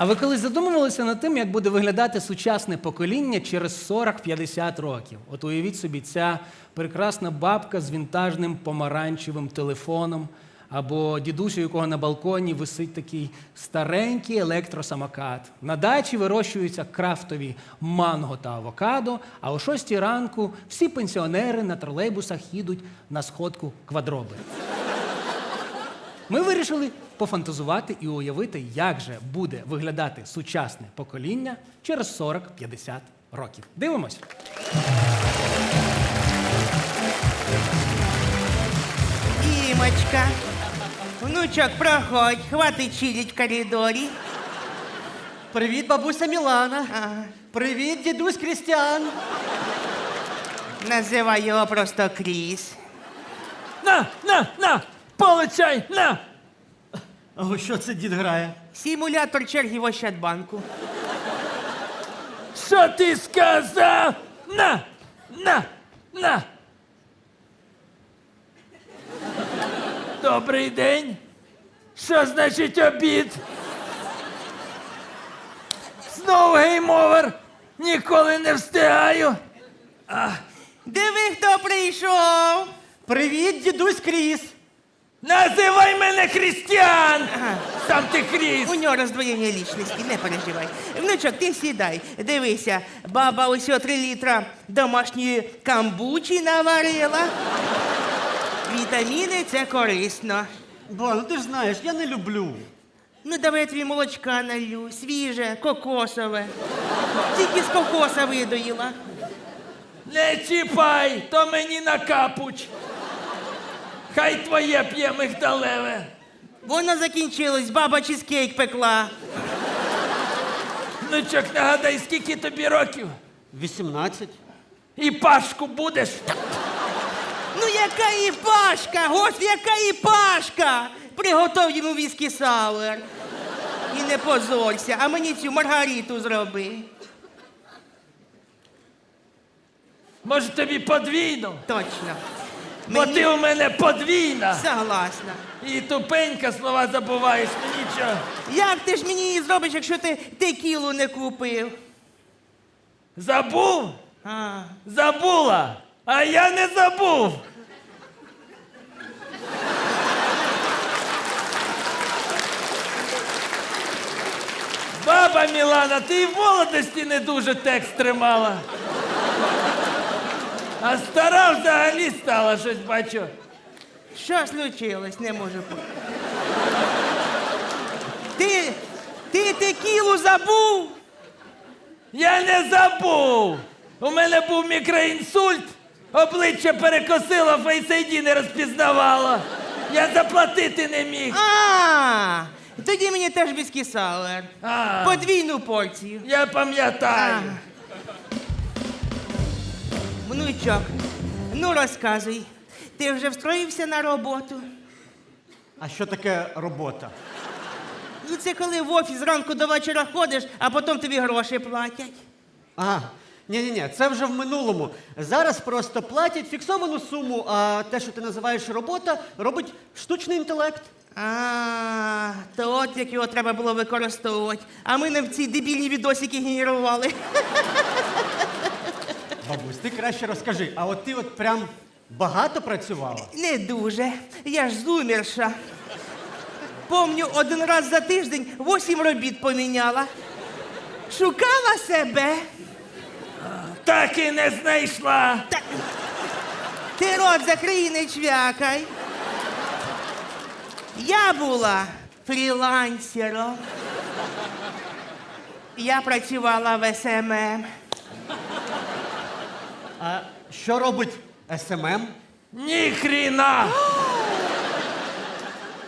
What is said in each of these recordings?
А ви колись задумувалися над тим, як буде виглядати сучасне покоління через 40-50 років? От уявіть собі, ця прекрасна бабка з вінтажним помаранчевим телефоном, або дідусь, у якого на балконі висить такий старенький електросамокат. На дачі вирощуються крафтові манго та авокадо, а о 6 ранку всі пенсіонери на тролейбусах їдуть на сходку квадроби. Ми вирішили пофантазувати і уявити, як же буде виглядати сучасне покоління через 40-50 років. Дивимось. Дімочка, внучок, проходь, хватить чилить в коридорі. Привіт, бабуся Мілана. Ага. Привіт, дідусь Крістіан. Називай його просто Кріс. На, на, на! Получай, на! О, що це дід грає? Симулятор черги в Ощадбанку. Що ти сказав? На! На! На! Добрий день. Що значить обід? Знову гейм-овер. Ніколи не встигаю. Диви, хто прийшов. Привіт, дідусь Кріс. Називай мене Християн! Сам ти Хріст! У нього роздвоєння лічності, не переживай. Внучок, ти сідай. Дивися, баба усього три літра домашньої камбучі наварила. Вітаміни це корисно. Ба, ну ти ж знаєш, я не люблю. Ну, давай я тобі молочка налью, свіже, кокосове. Тільки з кокоса видоїла. Не чіпай, то мені накапуч. Хай твоє п'є мигдалеве. Воно закінчилось, баба чизкейк пекла. Внучок, нагадай, скільки тобі років? 18. І пашку будеш? Ну, яка і пашка, гость, яка і пашка! Приготов йому віскі сауер. І не позорся, а мені цю маргариту зроби. Може тобі подвійно? Точно. Бо ти у мене подвійна. Согласна. І тупенька слова забуваєш, ну нічого. Як ти ж мені її зробиш, якщо ти текілу не купив? Забув? А. Забула. А я не забув. Баба Мілана, ти і в молодості не дуже текст тримала. А стара взагалі стала щось бачу. Що случилось, не можу. Ти. Ти текілу забув? Я не забув. У мене був мікроінсульт, обличчя перекосило, фейсайді не розпізнавало. Я заплатити не міг. А, тоді мені теж віскі. А. Подвійну порцію. Я пам'ятаю. Внучок, ну розказуй, ти вже встроївся на роботу? А що таке робота? Ну, це коли в офіс зранку до вечора ходиш, а потім тобі гроші платять. А, ні-ні-ні, це вже в минулому. Зараз просто платять фіксовану суму, а те, що ти називаєш робота, робить штучний інтелект. А, то от як його треба було використовувати. А ми не в ці дебільні відосики генерували. Бабусь, ти краще розкажи, а от ти от прям багато працювала? Не дуже. Я ж зумерша. Помню, один раз за тиждень восім робіт поміняла. Шукала себе. Так і не знайшла. Та... Ти рот закрий і не чвякай. Я була фрілансером. Я працювала в СММ. А що робить СММ? Ні хріна.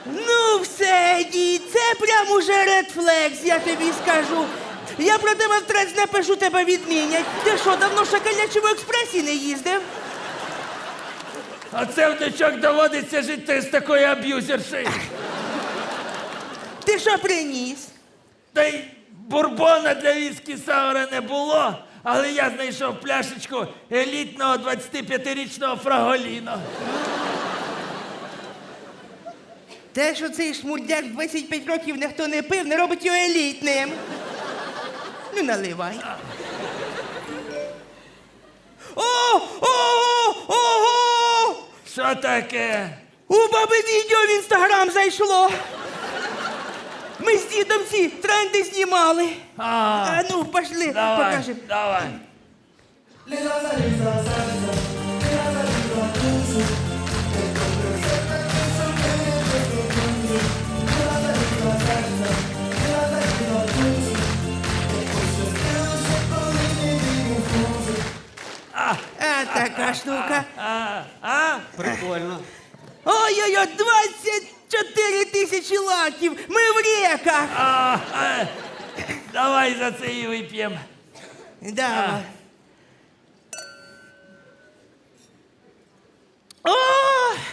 Ну, все, дід, це прям уже редфлекс, я тобі скажу. Я про тебе в трец напишу, тебе відмінять. Ти що, давно в шакалячому експресі не їздив? А це внучок доводиться жити з такою аб'юзершею. Ти що приніс? Та й бурбона для віскі саура не було, але я знайшов пляшечку елітного 25-річного фраголіно. Те, що цей шмурдяк 25 років ніхто не пив, не робить його елітним. Ну, наливай. О! О! Ого! Що таке? У баби відео в інстаграм зайшло. Ми з дідом ці тренди знімали. А, А ну, пошли, давай, покажемо. давай. А, така штука. А, а? Прикольно. Ой-ой-ой, 24 тисячі лайків. Ми в реках. А, а, давай за це і вип'ємо. Давай. О!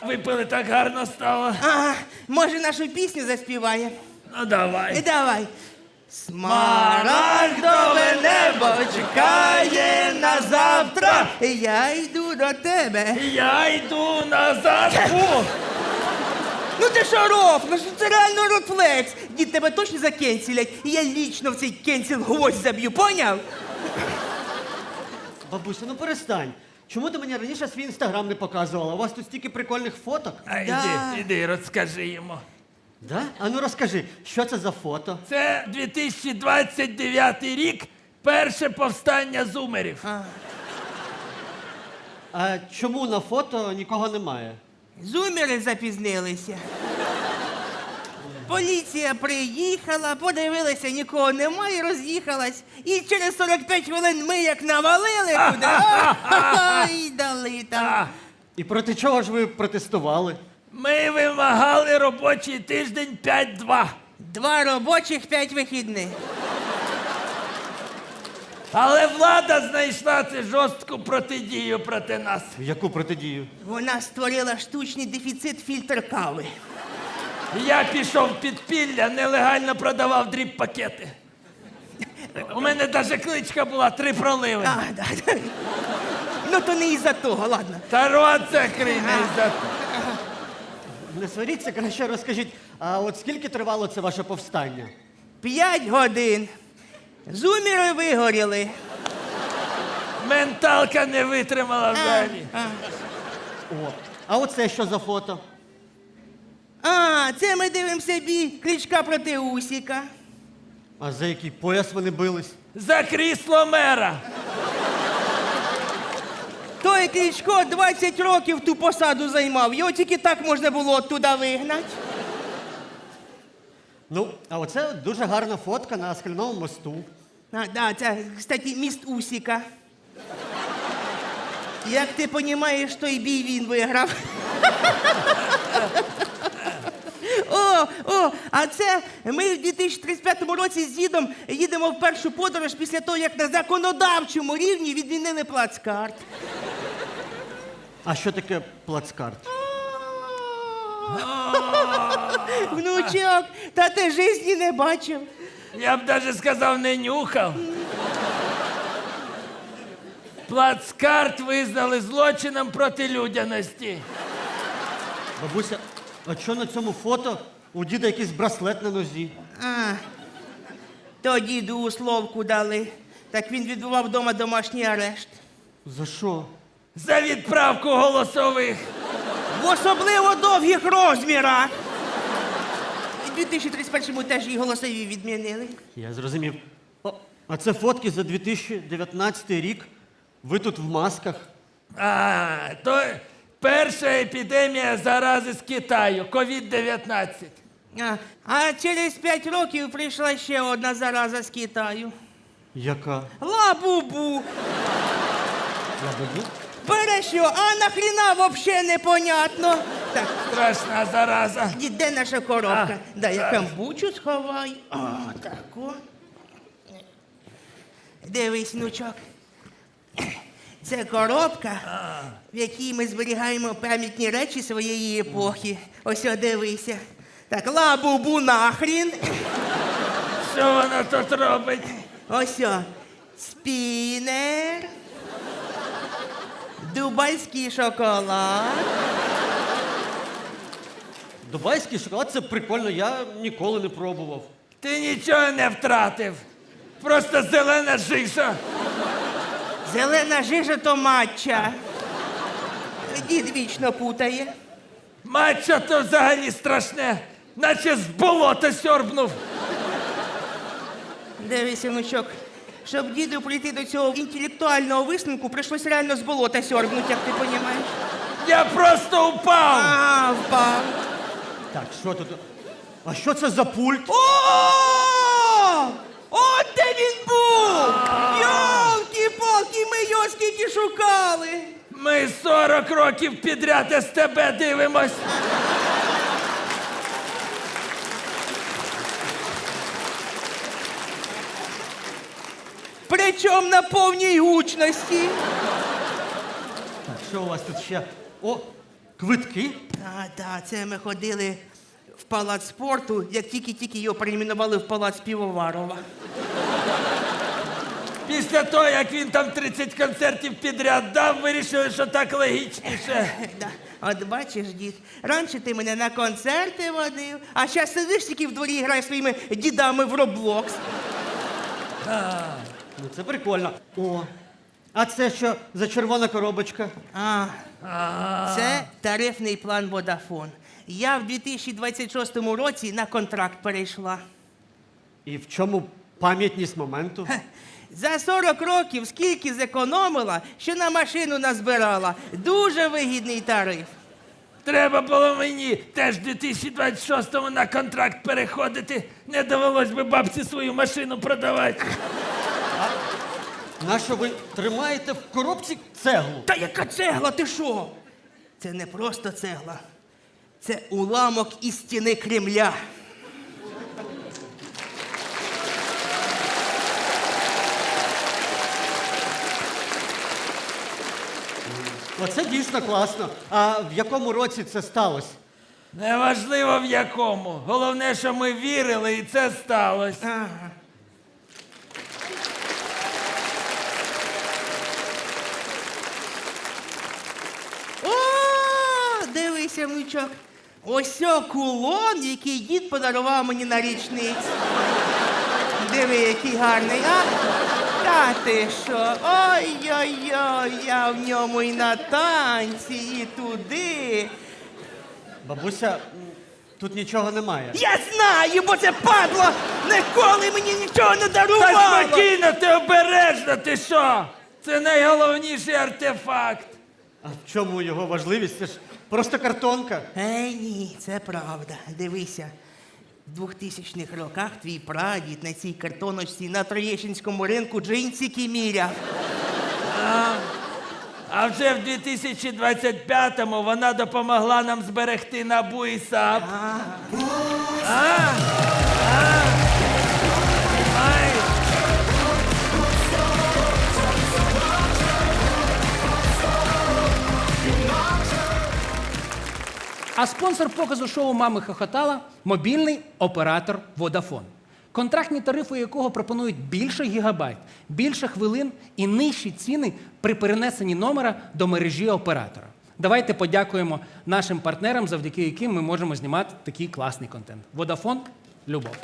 Випили так гарно стало. Ага, може нашу пісню заспіває? Ну давай. І давай. Смарагдове небо чекає на завтра. Я йду до тебе. Я йду назад. Фу. Ну ти що, Ров? Ну що це реально ротфлекс. Дід тебе точно закенсілять. І я лічно в цей кенсіл гвоздь заб'ю, поняв? Бабуся, ну перестань. Чому ти мені раніше свій інстаграм не показувала? У вас тут стільки прикольних фоток. А, Да. іди, іди, розкажи йому. Да? А ну розкажи, що це за фото? Це 2029 рік, перше повстання зумерів. А чому на фото нікого немає? Зумери запізнилися. Поліція приїхала, подивилася, нікого немає, роз'їхалась. І через 45 хвилин ми як навалили туди. Ой, дали там. І проти чого ж ви протестували? Ми вимагали робочий тиждень 5-2. Два робочих, п'ять вихідних. Але влада знайшла цю жорстку протидію проти нас. Яку протидію? Вона створила штучний дефіцит фільтр кави. Я пішов в підпілля, нелегально продавав дріб-пакети. У мене навіть кличка була три проливи. А, да, да. Ну то не із-за того, ладно. Та рот закрий не за Не сваріться, краще розкажіть, а от скільки тривало це ваше повстання? П'ять годин. Зуміри вигоріли. Менталка не витримала взагалі. А, О, а оце що за фото? а, це ми дивимося бій кличка проти Усіка. А за який пояс вони бились? За крісло мера. Той Кличко 20 років ту посаду займав. Його тільки так можна було туди вигнати. Ну, а оце дуже гарна фотка на скляному мосту. А, да, це, кстати, міст Усіка. Як ти розумієш, той бій він виграв. О, о, а це ми в 2035 році з дідом їдемо в першу подорож після того, як на законодавчому рівні відмінили плацкарт. А що таке плацкарт? Внучок, та ти житті не бачив. Я б навіть сказав, не нюхав. Плацкарт визнали злочином проти людяності. Бабуся, а що на цьому фото у діда якийсь браслет на нозі? А, то діду условку дали. Так він відбував вдома домашній арешт. За що? За відправку голосових. В особливо довгих розмірах. І в 2031-му теж і голосові відмінили. Я зрозумів. О, а це фотки за 2019 рік. Ви тут в масках. А, то перша епідемія зарази з Китаю, COVID-19. А, а через 5 років прийшла ще одна зараза з Китаю. Яка? Лабубу. Лабубу? Бере що, а нахріна вообще непонятно. Так, Страшна зараза. де наша коробка? А, Дай я камбучу сховай. О, так о. Дивись, внучок. Це коробка, в якій ми зберігаємо пам'ятні речі своєї епохи. Ось о, дивися. Так, лабубу нахрін. Що вона тут робить? Ось о, спінер. Дубайський шоколад. Дубайський шоколад це прикольно, я ніколи не пробував. Ти нічого не втратив. Просто зелена жиша. Зелена жижа то матча. Дід вічно путає. Матча то взагалі страшне, наче з болота сьорбнув. Дивися, внучок. Щоб діду прийти до цього інтелектуального висновку, прийшлось реально з болота сьорбнути, як ти розумієш. Я просто упав. А, впав. Так, що тут? А що це за пульт? О! От де він був! Йолки-палки, ми його скільки шукали! Ми 40 років підряд СТБ дивимось. Причому на повній гучності. Так, що у вас тут ще? О, квитки? Так, так, це ми ходили в палац спорту, як тільки-тільки його перейменували в палац Півоварова. Після того, як він там 30 концертів підряд дав, вирішили, що так логічніше. Да. От бачиш, дід, раніше ти мене на концерти водив, а зараз сидиш тільки в дворі і граєш своїми дідами в Роблокс. Ну це прикольно. О. А це що за червона коробочка? А, це тарифний план Водафон. Я в 2026 році на контракт перейшла. І в чому пам'ятність моменту? Хе, За 40 років скільки зекономила, що на машину назбирала. Дуже вигідний тариф. Треба було мені теж в 2026-му на контракт переходити. Не довелось би бабці свою машину продавати. Нащо ви тримаєте в коробці цеглу? Та яка цегла, ти що? Це не просто цегла. Це уламок із стіни Кремля. Оце дійсно класно. А в якому році це сталося? Неважливо в якому. Головне, що ми вірили, і це сталося. Ага. О, дивися, внучок. Ось о кулон, який дід подарував мені на річницю. Диви, який гарний, а? Та ти що? Ой-ой-ой, я в ньому і на танці, і туди. Бабуся, тут нічого немає. Я знаю, бо це падло ніколи мені нічого не Та дарувало. спокійно, ти обережно, ти що? Це найголовніший артефакт. А в чому його важливість? Це ж просто картонка. Ей, ні, це правда. Дивися. В 2000-х роках твій прадід на цій картоночці на Троєщинському ринку джинсики міряв. А вже в 2025-му вона допомогла нам зберегти набу і САП. А? А? А спонсор показу шоу Мами хохотала мобільний оператор Водафон, Контрактні тарифи якого пропонують більше гігабайт, більше хвилин і нижчі ціни при перенесенні номера до мережі оператора. Давайте подякуємо нашим партнерам, завдяки яким ми можемо знімати такий класний контент. Водафон – любов.